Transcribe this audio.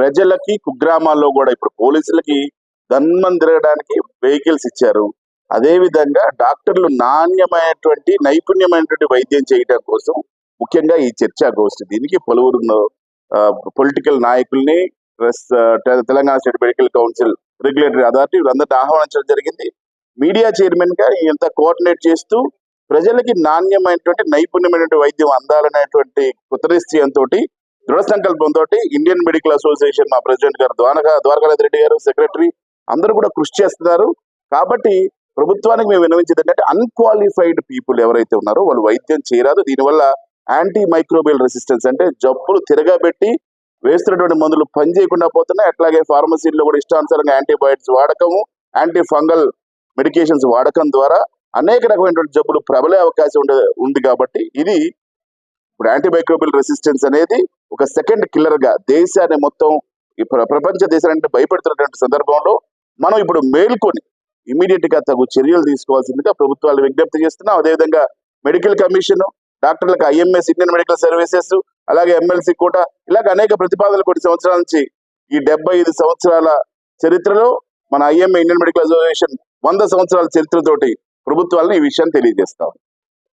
ప్రజలకి కుగ్రామాల్లో కూడా ఇప్పుడు పోలీసులకి ధన్మం తిరగడానికి వెహికల్స్ ఇచ్చారు. అదే విధంగా డాక్టర్లు నాణ్యమైనటువంటి నైపుణ్యమైనటువంటి వైద్యం చేయడం కోసం ముఖ్యంగా ఈ చర్చా గోష్ఠి. దీనికి పలువురు పొలిటికల్ నాయకుల్ని plus Telangana state medical council regulatory authority వీరందరినీ ఆహ్వానించడం జరిగింది. మీడియా చైర్మన్గా ఇంత కోఆర్డినేట్ చేస్తూ ప్రజలకి నాణ్యమైనటువంటి నైపుణ్యమైనటువంటి వైద్యం అందాలనేటువంటి కృతనిశ్చయంతో దృఢ సంకల్పంతో ఇండియన్ మెడికల్ అసోసియేషన్ మా ప్రెసిడెంట్ గారు ద్వారకా ద్వారకానాథ్ రెడ్డి గారు సెక్రటరీ అందరూ కూడా కృషి చేస్తున్నారు. కాబట్టి ప్రభుత్వానికి మేము విన్నవించేది ఏంటంటే అన్క్వాలిఫైడ్ పీపుల్ ఎవరైతే ఉన్నారో వాళ్ళు వైద్యం చేయరాదు. దీనివల్ల యాంటీ మైక్రోబియల్ రెసిస్టెన్స్ అంటే జబ్బులు తిరగబెట్టి వేస్తున్నటువంటి మందులు పని చేయకుండా పోతున్నాయి. అట్లాగే ఫార్మసీల్లో కూడా ఇష్టానుసారంగా యాంటీబయాటిక్స్ వాడకము యాంటీ ఫంగల్ మెడికేషన్స్ వాడకం ద్వారా అనేక రకమైనటువంటి జబ్బులు ప్రబలే అవకాశం ఉండే ఉంది కాబట్టి ఇది ఇప్పుడు యాంటీమైక్రోబియల్ రెసిస్టెన్స్ అనేది ఒక సెకండ్ కిల్లర్గా దేశాన్ని మొత్తం ఈ ప్ర- ప్రపంచ దేశాలంటే భయపెడుతున్నటువంటి సందర్భంలో మనం ఇప్పుడు మేల్కొని ఇమీడియట్గా తగు చర్యలు తీసుకోవాల్సిందిగా ప్రభుత్వాలు విజ్ఞప్తి చేస్తున్నాం అదేవిధంగా మెడికల్ కమిషన్ డాక్టర్లకు ఐఎంఎస్ ఇండియన్ మెడికల్ సర్వీసెస్ అలాగే ఎమ్మెల్సీ కోట ఇలాగ అనేక ప్రతిపాదనలు కొన్ని సంవత్సరాల నుంచి ఈ డెబ్బై ఐదు సంవత్సరాల చరిత్రలో మన ఐఎంఏ ఇండియన్ మెడికల్ అసోసియేషన్ వంద సంవత్సరాల చరిత్రతోటి ప్రభుత్వాలను ఈ విషయాన్ని తెలియజేస్తాం